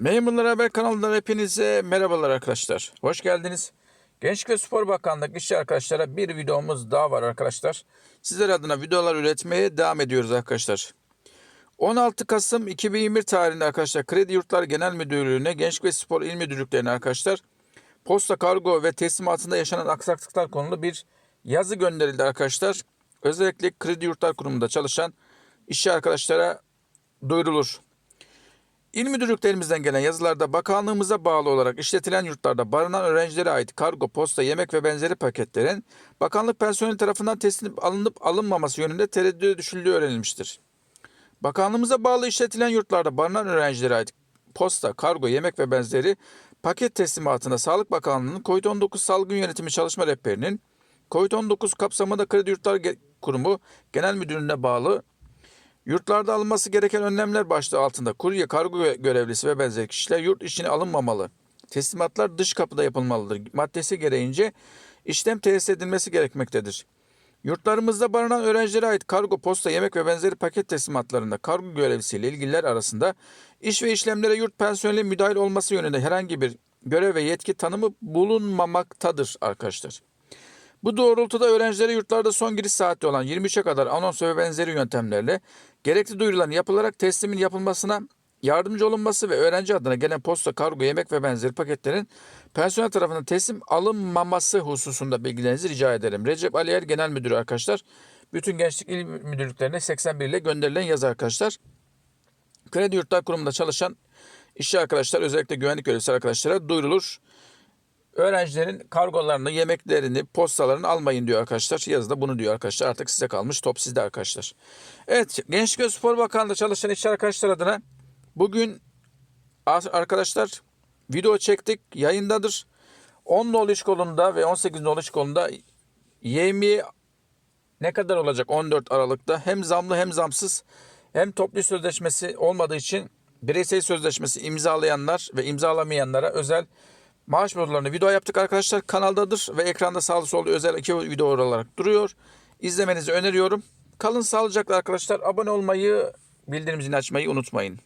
Memurlar Haber kanalından hepinize merhabalar arkadaşlar. Hoş geldiniz. Gençlik ve Spor Bakanlığı işçi arkadaşlara bir videomuz daha var arkadaşlar. Sizler adına videolar üretmeye devam ediyoruz arkadaşlar. 16 Kasım 2021 tarihinde arkadaşlar Kredi Yurtlar Genel Müdürlüğü'ne Gençlik ve Spor İl Müdürlüklerine arkadaşlar posta kargo ve teslimatında yaşanan aksaklıklar konulu bir yazı gönderildi arkadaşlar. Özellikle Kredi Yurtlar Kurumu'nda çalışan işçi arkadaşlara duyurulur. İl müdürlüklerimizden gelen yazılarda bakanlığımıza bağlı olarak işletilen yurtlarda barınan öğrencilere ait kargo, posta, yemek ve benzeri paketlerin bakanlık personeli tarafından teslim alınıp alınmaması yönünde tereddüde düşüldüğü öğrenilmiştir. Bakanlığımıza bağlı işletilen yurtlarda barınan öğrencilere ait posta, kargo, yemek ve benzeri paket teslimatında Sağlık Bakanlığı'nın COVID-19 Salgın Yönetimi Çalışma Rehberi'nin COVID-19 kapsamında Kredi Yurtlar Kurumu Genel Müdürlüğü'ne bağlı Yurtlarda alınması gereken önlemler başlığı altında kurye, kargo gö- görevlisi ve benzeri kişiler yurt içine alınmamalı. Teslimatlar dış kapıda yapılmalıdır. Maddesi gereğince işlem tesis edilmesi gerekmektedir. Yurtlarımızda barınan öğrencilere ait kargo, posta, yemek ve benzeri paket teslimatlarında kargo görevlisiyle ilgililer arasında iş ve işlemlere yurt personeli müdahil olması yönünde herhangi bir görev ve yetki tanımı bulunmamaktadır arkadaşlar. Bu doğrultuda öğrencilere yurtlarda son giriş saati olan 23'e kadar anons ve benzeri yöntemlerle gerekli duyuruların yapılarak teslimin yapılmasına yardımcı olunması ve öğrenci adına gelen posta, kargo, yemek ve benzeri paketlerin personel tarafından teslim alınmaması hususunda bilgilerinizi rica ederim. Recep Ali Er Genel Müdürü arkadaşlar. Bütün gençlik il müdürlüklerine 81 ile gönderilen yazı arkadaşlar. Kredi Yurtlar Kurumu'nda çalışan işçi arkadaşlar özellikle güvenlik görevlisi arkadaşlara duyurulur öğrencilerin kargolarını, yemeklerini, postalarını almayın diyor arkadaşlar. Yazıda bunu diyor arkadaşlar. Artık size kalmış. Top sizde arkadaşlar. Evet, Gençlik ve Spor Bakanlığı'nda çalışan işçi arkadaşlar adına bugün ar- arkadaşlar video çektik. Yayındadır. 10 nolu iş kolunda ve 18 nolu iş kolunda yemi ne kadar olacak 14 Aralık'ta? Hem zamlı hem zamsız hem toplu sözleşmesi olmadığı için bireysel sözleşmesi imzalayanlar ve imzalamayanlara özel maaş borularını video yaptık arkadaşlar. Kanaldadır ve ekranda sağlı sollu özel iki video olarak duruyor. İzlemenizi öneriyorum. Kalın sağlıcakla arkadaşlar. Abone olmayı, bildirim zilini açmayı unutmayın.